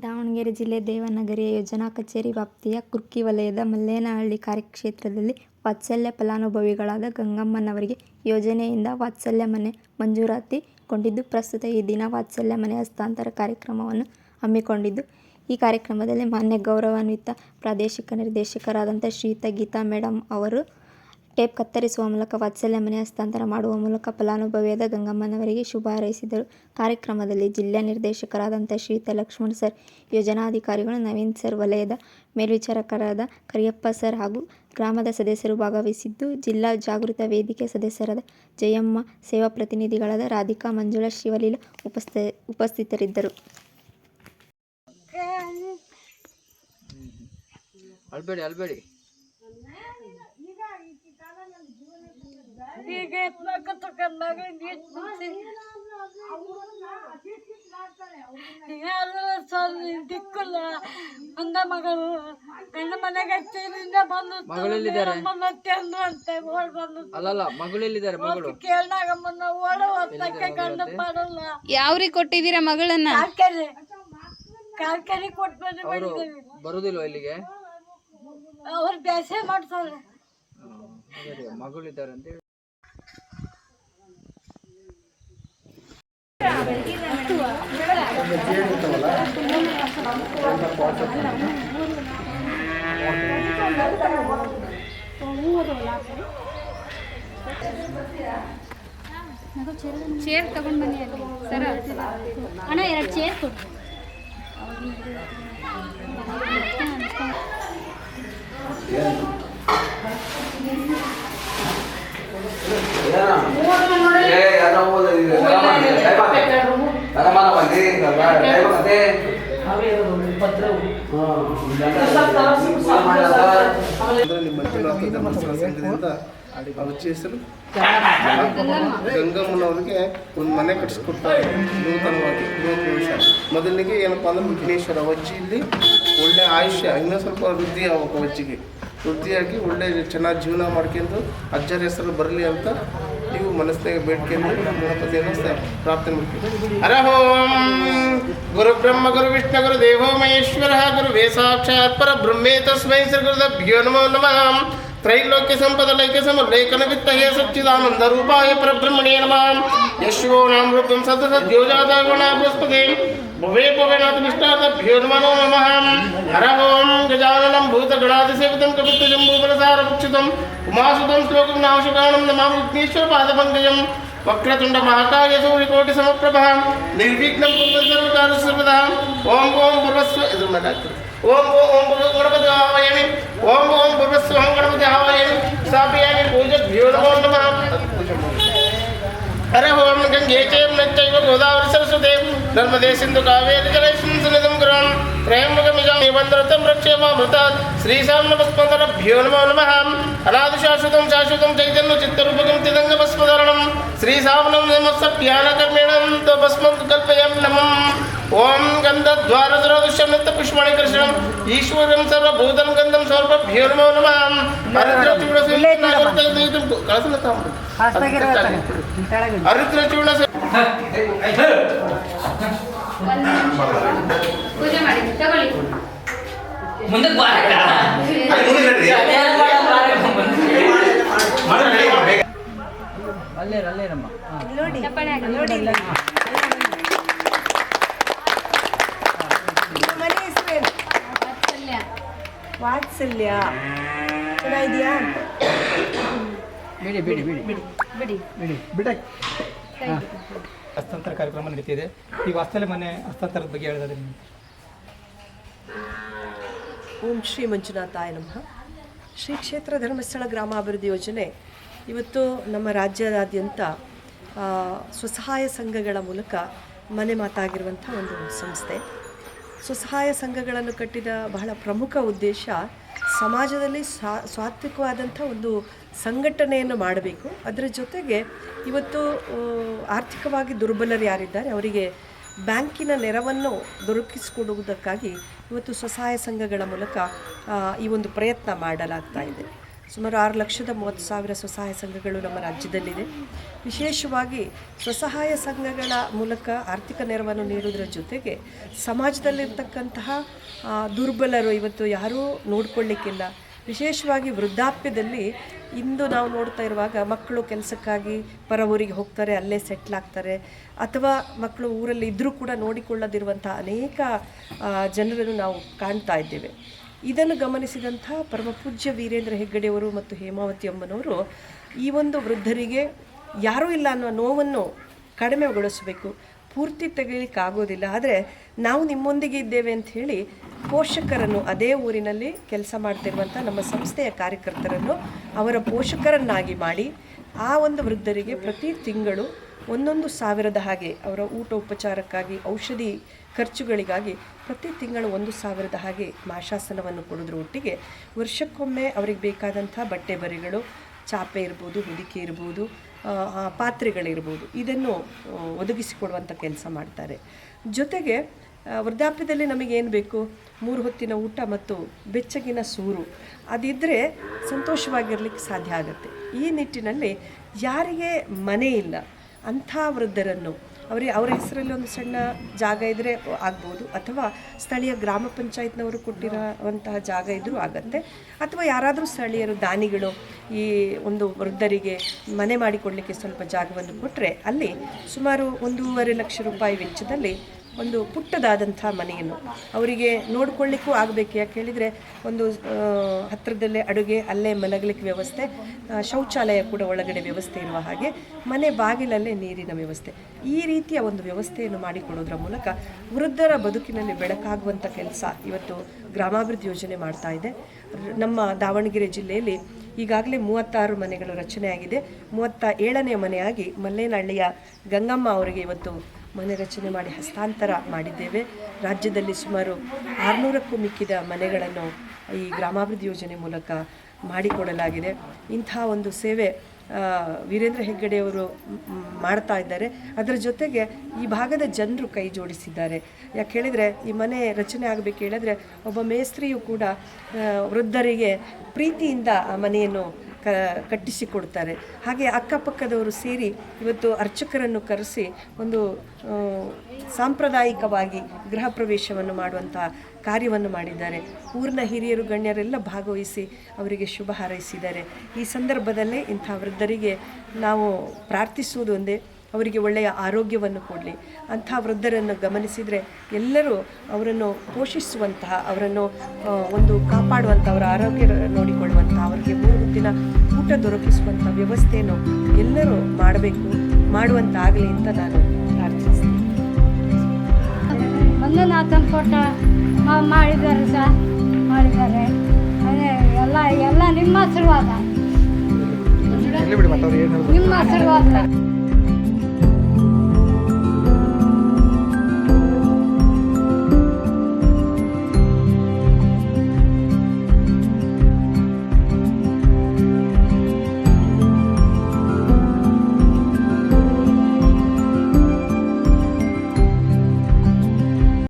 ದಾವಣಗೆರೆ ಜಿಲ್ಲೆ ದೇವನಗರಿಯ ಯೋಜನಾ ಕಚೇರಿ ವ್ಯಾಪ್ತಿಯ ಕುರ್ಕಿ ವಲಯದ ಮಲ್ಲೇನಹಳ್ಳಿ ಕಾರ್ಯಕ್ಷೇತ್ರದಲ್ಲಿ ವಾತ್ಸಲ್ಯ ಫಲಾನುಭವಿಗಳಾದ ಗಂಗಮ್ಮನವರಿಗೆ ಯೋಜನೆಯಿಂದ ವಾತ್ಸಲ್ಯ ಮನೆ ಮಂಜೂರಾತಿ ಕೊಂಡಿದ್ದು ಪ್ರಸ್ತುತ ಈ ದಿನ ವಾತ್ಸಲ್ಯ ಮನೆ ಹಸ್ತಾಂತರ ಕಾರ್ಯಕ್ರಮವನ್ನು ಹಮ್ಮಿಕೊಂಡಿದ್ದು, ಈ ಕಾರ್ಯಕ್ರಮದಲ್ಲಿ ಮಾನ್ಯ ಗೌರವಾನ್ವಿತ ಪ್ರಾದೇಶಿಕ ನಿರ್ದೇಶಕರಾದಂಥ ಶ್ರೀಯುತ ಗೀತಾ ಮೇಡಂ ಅವರು ಟೇಪ್ ಕತ್ತರಿಸುವ ಮೂಲಕ ವಾತ್ಸಲ್ಯ ಮನೆ ಹಸ್ತಾಂತರ ಮಾಡುವ ಮೂಲಕ ಫಲಾನುಭವಿಯಾದ ಗಂಗಮ್ಮನವರಿಗೆ ಶುಭ ಹಾರೈಸಿದರು. ಕಾರ್ಯಕ್ರಮದಲ್ಲಿ ಜಿಲ್ಲಾ ನಿರ್ದೇಶಕರಾದಂಥ ಶ್ರೀತ ಲಕ್ಷ್ಮಣ್ ಸರ್, ಯೋಜನಾಧಿಕಾರಿಗಳು ನವೀನ್ ಸರ್, ವಲಯದ ಮೇಲ್ವಿಚಾರಕರಾದ ಕರಿಯಪ್ಪ ಸರ್ ಹಾಗೂ ಗ್ರಾಮದ ಸದಸ್ಯರು ಭಾಗವಹಿಸಿದ್ದು, ಜಿಲ್ಲಾ ಜಾಗೃತ ವೇದಿಕೆ ಸದಸ್ಯರಾದ ಜಯಮ್ಮ, ಸೇವಾ ಪ್ರತಿನಿಧಿಗಳಾದ ರಾಧಿಕಾ, ಮಂಜುಳಾ, ಶಿವಲೀಲಾ ಉಪಸ್ಥಿತರಿದ್ದರು. ಈಗ ಎತ್ನಾಕ ಕಂದಾಗ ದಿಕ್ಕಲ್ಲ? ಒಂದ ಮಗಳು. ಗಂಡ ಮನೆಗೆ ಹಚ್ಚಿದ್ರಿಂದ ಬಂದು ಮಗಳೆಲ್ಲಿದ್ದಾರೆ? ಅಂದ್ರು ಅಂತೆ ಓಡ್ ಬಂದು. ಅಲ್ಲಲ್ಲ ಮಗಳು ಎಲ್ಲಿದ್ದಾರೆ ಮಗಳು. ಕೇಳ್ನಾಗಮ್ಮನ ಓಡ ಹೊತ್ತಕ್ಕೆ ಗಂಡ ಮಾಡಲ್ಲ ಯಾವ್ರಿಗೆ ಕೊಟ್ಟಿದ್ದೀರಾ ಮಗಳನ್ನ? ಕಾರ್ಕೆರೆ. ಕಾರ್ಕೆರೆ ಕೊಟ್ಟು ಬಂದು ಮಾಡಿದ್ದೇವೆ ಬರುದಿಲ್ವ ಇಲ್ಲಿಗೆ? ಅವ್ರು ಬೇಸೆ ಮಾಡ್ತಾರೆ ಅದೇ ಮಗಳಿದ್ದಾರೆ ಅಂತ ಹೇಳಿ. ಚೇರ್ ತಗೊಂಡ್ ಬನ್ನಿ ಅಲ್ಲಿ. ಸರ ಅಣ್ಣ ಎರಡು ಚೇರ್ ಕೊಡು. ಅಂದ್ರೆ ಮಂಜುನಾಥ ಧರ್ಮಸ್ಥಳ ಸಂಘದಿಂದ ಅಜ್ಜಿ ಹೆಸರು? ಗಂಗಮ್ಮನವ್ರಿಗೆ ಒಂದು ಮನೆ ಕಟ್ಟಿಸ್ಕೊಡ್ತಾರೆ. ನೂತನವಾಗಿ ನೂತನ ಮೊದಲಿಗೆ ಏನಪ್ಪ ಅಂದ್ರೆ ವಿಘ್ನೇಶ್ವರ ಅಜ್ಜಿ ಇಲ್ಲಿ ಒಳ್ಳೆ ಆಯುಷ್ಯ ಇನ್ನೂ ಸ್ವಲ್ಪ ವೃದ್ಧಿ ಆಗ್ಬೇಕು ಅಜ್ಜಿಗೆ. ವೃದ್ಧಿಯಾಗಿ ಒಳ್ಳೆ ಚೆನ್ನಾಗಿ ಜೀವನ ಮಾಡ್ಕೊಂಡು ಅಜ್ಜರ ಹೆಸರು ಬರಲಿ ಅಂತ ನೀವು ಮನಸ್ಸಿನಾಗ ಬೇಡ್ಕೊಂಡು ಗಣಪತಿಯನ್ನು ಪ್ರಾರ್ಥನೆ ಮಾಡ್ತೀವಿ. ಓಂ. ಗುರು ಬ್ರಹ್ಮ, ಗುರು ವಿಷ್ಣು, ಗುರು ದೇವೋ ಮಹೇಶ್ವರ ಗುರು ಸಾಕ್ಷಾತ್ ಪರ ಬ್ರಹ್ಮೇ ತಸ್ಮೈ ಶ್ರೀ ನಮೋ ನಮಃ. ತ್ರೈಲೋಕ್ಯ ಸಂಪದ ಲೈಕ್ಯ ವಿತ್ತ ಹೇ ಸಚ್ಚಿದಾನಂದ ರೂಪಾಯ ಪರಬ್ರಹ್ಮಣೇ ನಮಃ. ಯಶೋ ನಾಮ ರೂಪಂ ಸತ ಸದ್ಯೋಜಾತ ಗುಣ ಬೃಹಸ್ಪತಿ भुवे भुवनाथविष्टाद भ्योन्मनो नमः। हरः ॐ गजाननं भूतगणादिसेवितं कवित्वजम्बूबलसारभक्षितं उमासुतं श्लोकं नाशुकाणं नमामि विघ्नेश्वरपादपङ्कजं वक्रतुण्डमहाकाय सूर्यकोटिसमप्रभा निर्विघ्नं कुर्वन् सर्वकारसर्वदा ॐ ॐ पूर्वस्व ओम ओम गणपति आवाहयामि ओम ओम पूर्वस्व गणपति आवाहयामि स्थापयामि पूजभ्यो नमो। नमः हरः ॐ गङ्गे चैव గోదావరి సరస్వతే నర్మదే సింధు కావేరి జలైస్మిన్ సునిధం గృహం త్రయంబకమిజం నిబంధరతం రక్షేమామృత శ్రీశాం నమస్పందనభ్యో నమో నమ అనాది శాశ్వతం శాశ్వతం చైతన్య చిత్తరూపకం తిదంగ భస్మధరణం శ్రీశావనం నమస్సప్యానకర్మేణం భస్మం కల్పయం నమం ఓం గంధద్వారదురదుష్యమిత్త పుష్మణి కృష్ణం ఈశ్వరం సర్వభూతం గంధం సర్వభ్యో నమో నమ అరుద్రచూడ అరుద్రచూడ ಕರ್ಮೇಣಂ ಭಸ್ಮಂ ಕಲ್ಪಯಂ ನಮಂ ಓಂ ಗಂಧದ್ವಾರದೃಶ್ಯಮಿತ್ತ ಪುಷ್ಪಣಿ ಕೃಷ್ಣಂ ಈಶ್ವರಂ ಸರ್ವಭೂತಂ ಗಂಧಂ ಸರ್ವಭ್ಯೋ ನಮೋ ನಮಃ ಹರಿದ್ರ ಚೂಡ ಕಳಸಲ ಹರಿದ್ರ ಚೂಡ ಪೂಜೆ ಮಾಡಿ ತಗೊಳ್ಳಿ ಅಲ್ಲೇ ಅಲ್ಲೇನಮ್ಮ ಹಾ. ಚಪ್ಪಾಳೆ ಹಾಕಿ ನೋಡಿ ಮನೆ ಹೆಸರೇನು ವಾತ್ಸಲ್ಯ ವಾತ್ಸಲ್ಯ ಚೆನ್ನಾಗಿದೆಯಾ ಬಿಡಿ ಬಿಡಿ ಬಿಡಿ ಬಿಡಿ ಬಿಡಿ ಬಿಡಕ್ ಹಸ್ತಾಂತರ ಕಾರ್ಯಕ್ರಮ ನಡೀತಿದೆ. ಈ ವಾಸ್ತವ್ಯ ಮನೆ ಹಸ್ತಾಂತರದ ಬಗ್ಗೆ ಹೇಳಿದ್ರೆ ಓಂ ಶ್ರೀ ಮಂಜುನಾಥಾಯ ನಮಃ. ಶ್ರೀ ಕ್ಷೇತ್ರ ಧರ್ಮಸ್ಥಳ ಗ್ರಾಮಾಭಿವೃದ್ಧಿ ಯೋಜನೆ ಇವತ್ತು ನಮ್ಮ ರಾಜ್ಯದಾದ್ಯಂತ ಆ, ಸ್ವಸಹಾಯ ಸಂಘಗಳ ಮೂಲಕ ಮನೆ ಮಾತಾಗಿರುವಂಥ ಒಂದು ಸಂಸ್ಥೆ. ಸ್ವಸಹಾಯ ಸಂಘಗಳನ್ನು ಕಟ್ಟಿದ ಬಹಳ ಪ್ರಮುಖ ಉದ್ದೇಶ ಸಮಾಜದಲ್ಲಿ ಸಾತ್ವಿಕವಾದಂಥ ಒಂದು ಸಂಘಟನೆಯನ್ನು ಮಾಡಬೇಕು. ಅದರ ಜೊತೆಗೆ ಇವತ್ತು ಆರ್ಥಿಕವಾಗಿ ದುರ್ಬಲರು ಯಾರಿದ್ದಾರೆ, ಅವರಿಗೆ ಬ್ಯಾಂಕಿನ ನೆರವನ್ನು ದೊರಕಿಸಿಕೊಡುವುದಕ್ಕಾಗಿ ಇವತ್ತು ಸ್ವಸಹಾಯ ಸಂಘಗಳ ಮೂಲಕ ಈ ಒಂದು ಪ್ರಯತ್ನ ಮಾಡಲಾಗ್ತಾ ಇದೆ. ಸುಮಾರು ಆರು ಲಕ್ಷದ ಮೂವತ್ತು ಸಾವಿರ ಸ್ವಸಹಾಯ ಸಂಘಗಳು ನಮ್ಮ ರಾಜ್ಯದಲ್ಲಿದೆ. ವಿಶೇಷವಾಗಿ ಸ್ವಸಹಾಯ ಸಂಘಗಳ ಮೂಲಕ ಆರ್ಥಿಕ ನೆರವನ್ನು ನೀಡುವುದರ ಜೊತೆಗೆ ಸಮಾಜದಲ್ಲಿರ್ತಕ್ಕಂತಹ ದುರ್ಬಲರು ಇವತ್ತು ಯಾರೂ ನೋಡಿಕೊಳ್ಳಿಕ್ಕಿಲ್ಲ. ವಿಶೇಷವಾಗಿ ವೃದ್ಧಾಪ್ಯದಲ್ಲಿ ಇಂದು ನಾವು ನೋಡ್ತಾ ಇರುವಾಗ ಮಕ್ಕಳು ಕೆಲಸಕ್ಕಾಗಿ ಪರ ಊರಿಗೆ ಹೋಗ್ತಾರೆ, ಅಲ್ಲೇ ಸೆಟ್ಲ್ ಆಗ್ತಾರೆ. ಅಥವಾ ಮಕ್ಕಳು ಊರಲ್ಲಿ ಇದ್ದರೂ ಕೂಡ ನೋಡಿಕೊಳ್ಳದಿರುವಂಥ ಅನೇಕ ಜನರನ್ನು ನಾವು ಕಾಣ್ತಾ ಇದ್ದೇವೆ. ಇದನ್ನು ಗಮನಿಸಿದಂಥ ಪರಮಪೂಜ್ಯ ವೀರೇಂದ್ರ ಹೆಗ್ಗಡೆಯವರು ಮತ್ತು ಹೇಮಾವತಿ ಅಮ್ಮನವರು ಈ ಒಂದು ವೃದ್ಧರಿಗೆ ಯಾರೂ ಇಲ್ಲ ಅನ್ನೋ ನೋವನ್ನು ಕಡಿಮೆಗೊಳಿಸಬೇಕು. ಪೂರ್ತಿ ತೆಗೆಯಲಿಕ್ಕೆ ಆಗೋದಿಲ್ಲ ಆದರೆ ನಾವು ನಿಮ್ಮೊಂದಿಗೆ ಇದ್ದೇವೆ ಅಂತ ಹೇಳಿ ಪೋಷಕರನ್ನು ಅದೇ ಊರಿನಲ್ಲಿ ಕೆಲಸ ಮಾಡ್ತಿರುವಂಥ ನಮ್ಮ ಸಂಸ್ಥೆಯ ಕಾರ್ಯಕರ್ತರನ್ನು ಅವರ ಪೋಷಕರನ್ನಾಗಿ ಮಾಡಿ ಆ ಒಂದು ವೃದ್ಧರಿಗೆ ಪ್ರತಿ ತಿಂಗಳು ಒಂದೊಂದು ಸಾವಿರದ ಹಾಗೆ ಅವರ ಊಟ ಉಪಚಾರಕ್ಕಾಗಿ, ಔಷಧಿ ಖರ್ಚುಗಳಿಗಾಗಿ ಪ್ರತಿ ತಿಂಗಳು ಒಂದು ಸಾವಿರದ ಹಾಗೆ ಮಾಶಾಸನವನ್ನು ಕೊಡೋದ್ರ ಒಟ್ಟಿಗೆ ವರ್ಷಕ್ಕೊಮ್ಮೆ ಅವ್ರಿಗೆ ಬೇಕಾದಂಥ ಬಟ್ಟೆ ಬರೆಗಳು, ಚಾಪೆ ಇರ್ಬೋದು ಹೊದಿಕೆ ಇರ್ಬೋದು ಪಾತ್ರೆಗಳಿರ್ಬೋದು ಇದನ್ನು ಒದಗಿಸಿಕೊಡುವಂಥ ಕೆಲಸ ಮಾಡ್ತಾರೆ. ಜೊತೆಗೆ ವೃದ್ಧಾಪ್ಯದಲ್ಲಿ ನಮಗೇನು ಬೇಕು? ಮೂರು ಹೊತ್ತಿನ ಊಟ ಮತ್ತು ಬೆಚ್ಚಗಿನ ಸೂರು. ಅದಿದ್ದರೆ ಸಂತೋಷವಾಗಿರಲಿಕ್ಕೆ ಸಾಧ್ಯ ಆಗುತ್ತೆ. ಈ ನಿಟ್ಟಿನಲ್ಲಿ ಯಾರಿಗೆ ಮನೆ ಇಲ್ಲ ಅಂಥ ವೃದ್ಧರನ್ನು ಅವರಿಗೆ ಅವರ ಹೆಸರಲ್ಲಿ ಒಂದು ಸಣ್ಣ ಜಾಗ ಇದ್ದರೆ ಆಗ್ಬೋದು. ಅಥವಾ ಸ್ಥಳೀಯ ಗ್ರಾಮ ಪಂಚಾಯತ್ನವರು ಕೊಟ್ಟಿರೋವಂತಹ ಜಾಗ ಇದ್ದರೂ ಆಗತ್ತೆ. ಅಥವಾ ಯಾರಾದರೂ ಸ್ಥಳೀಯರು, ದಾನಿಗಳು ಈ ಒಂದು ವೃದ್ಧರಿಗೆ ಮನೆ ಮಾಡಿಕೊಡಲಿಕ್ಕೆ ಸ್ವಲ್ಪ ಜಾಗವನ್ನು ಕೊಟ್ಟರೆ ಅಲ್ಲಿ ಸುಮಾರು ಒಂದೂವರೆ ಲಕ್ಷ ರೂಪಾಯಿ ವೆಚ್ಚದಲ್ಲಿ ಒಂದು ಪುಟ್ಟದಾದಂಥ ಮನೆಯನ್ನು. ಅವರಿಗೆ ನೋಡ್ಕೊಳ್ಳಿಕ್ಕೂ ಆಗಬೇಕು. ಯಾಕೆ ಹೇಳಿದರೆ, ಒಂದು ಹತ್ತಿರದಲ್ಲೇ ಅಡುಗೆ, ಅಲ್ಲೇ ಮಲಗಲಿಕ್ಕೆ ವ್ಯವಸ್ಥೆ ಶೌಚಾಲಯ ಕೂಡ ಒಳಗಡೆ ವ್ಯವಸ್ಥೆ ಇರುವ ಹಾಗೆ ಮನೆ ಬಾಗಿಲಲ್ಲೇ ನೀರಿನ ವ್ಯವಸ್ಥೆ. ಈ ರೀತಿಯ ಒಂದು ವ್ಯವಸ್ಥೆಯನ್ನು ಮಾಡಿಕೊಡೋದ್ರ ಮೂಲಕ ವೃದ್ಧರ ಬದುಕಿನಲ್ಲಿ ಬೆಳಕಾಗುವಂಥ ಕೆಲಸ ಇವತ್ತು ಗ್ರಾಮಾಭಿವೃದ್ಧಿ ಯೋಜನೆ ಮಾಡ್ತಾ ಇದೆ. ನಮ್ಮ ದಾವಣಗೆರೆ ಜಿಲ್ಲೆಯಲ್ಲಿ ಈಗಾಗಲೇ ಮೂವತ್ತಾರು ಮನೆಗಳು ರಚನೆಯಾಗಿದೆ. ಮೂವತ್ತ ಏಳನೇ ಮನೆಯಾಗಿ ಮಲ್ಲೇನಹಳ್ಳಿಯ ಗಂಗಮ್ಮ ಅವರಿಗೆ ಇವತ್ತು ಮನೆ ರಚನೆ ಮಾಡಿ ಹಸ್ತಾಂತರ ಮಾಡಿದ್ದೇವೆ. ರಾಜ್ಯದಲ್ಲಿ ಸುಮಾರು ಆರುನೂರಕ್ಕೂ ಮಿಕ್ಕಿದ ಮನೆಗಳನ್ನು ಈ ಗ್ರಾಮಾಭಿವೃದ್ಧಿ ಯೋಜನೆ ಮೂಲಕ ಮಾಡಿಕೊಡಲಾಗಿದೆ. ಇಂಥ ಒಂದು ಸೇವೆ ವೀರೇಂದ್ರ ಹೆಗ್ಗಡೆಯವರು ಮಾಡ್ತಾ ಇದ್ದಾರೆ. ಅದರ ಜೊತೆಗೆ ಈ ಭಾಗದ ಜನರು ಕೈ ಜೋಡಿಸಿದ್ದಾರೆ. ಯಾಕೆ ಹೇಳಿದರೆ, ಈ ಮನೆ ರಚನೆ ಆಗಬೇಕು ಹೇಳಿದ್ರೆ, ಒಬ್ಬ ಮೇಸ್ತ್ರಿಯು ಕೂಡ ವೃದ್ಧರಿಗೆ ಪ್ರೀತಿಯಿಂದ ಆ ಮನೆಯನ್ನು ಕ ಕಟ್ಟಿಸಿಕೊಡ್ತಾರೆ ಹಾಗೆ ಅಕ್ಕಪಕ್ಕದವರು ಸೇರಿ ಇವತ್ತು ಅರ್ಚಕರನ್ನು ಕರೆಸಿ ಒಂದು ಸಾಂಪ್ರದಾಯಿಕವಾಗಿ ಗೃಹ ಪ್ರವೇಶವನ್ನು ಮಾಡುವಂಥ ಕಾರ್ಯವನ್ನು ಮಾಡಿದ್ದಾರೆ. ಊರಿನ ಹಿರಿಯರು, ಗಣ್ಯರೆಲ್ಲ ಭಾಗವಹಿಸಿ ಅವರಿಗೆ ಶುಭ ಹಾರೈಸಿದ್ದಾರೆ. ಈ ಸಂದರ್ಭದಲ್ಲೇ ಇಂಥ ವೃದ್ಧರಿಗೆ ನಾವು ಪ್ರಾರ್ಥಿಸುವುದು ಒಂದೇ. ಅವರಿಗೆ ಒಳ್ಳೆಯ ಆರೋಗ್ಯವನ್ನು ಕೊಡಲಿ. ಅಂಥ ವೃದ್ಧರನ್ನು ಗಮನಿಸಿದರೆ ಎಲ್ಲರೂ ಅವರನ್ನು ಪೋಷಿಸುವಂತಹ ಅವರನ್ನು ಒಂದು ಕಾಪಾಡುವಂಥ ಅವರ ಆರೋಗ್ಯ ನೋಡಿಕೊಳ್ಳುವಂಥ ಅವರಿಗೆ ಮೂರು ದಿನ ಊಟ ದೊರಕಿಸುವಂಥ ವ್ಯವಸ್ಥೆಯನ್ನು ಎಲ್ಲರೂ ಮಾಡಬೇಕು ಮಾಡುವಂತಾಗಲಿ ಅಂತ ನಾನು ಪ್ರಾರ್ಥಿಸ್ತೀನಿ. ಮಂಜುನಾಥನ್ ಫೋಟ ಮಾಡಿದ್ದಾರೆ ಸರ್ ಮಾಡಿದ್ದಾರೆ. ಅದೇ ಎಲ್ಲ ಎಲ್ಲ ನಿಮ್ಮ ಆಶೀರ್ವಾದ. ನಿಮ್ಮ ಆಶೀರ್ವಾದ.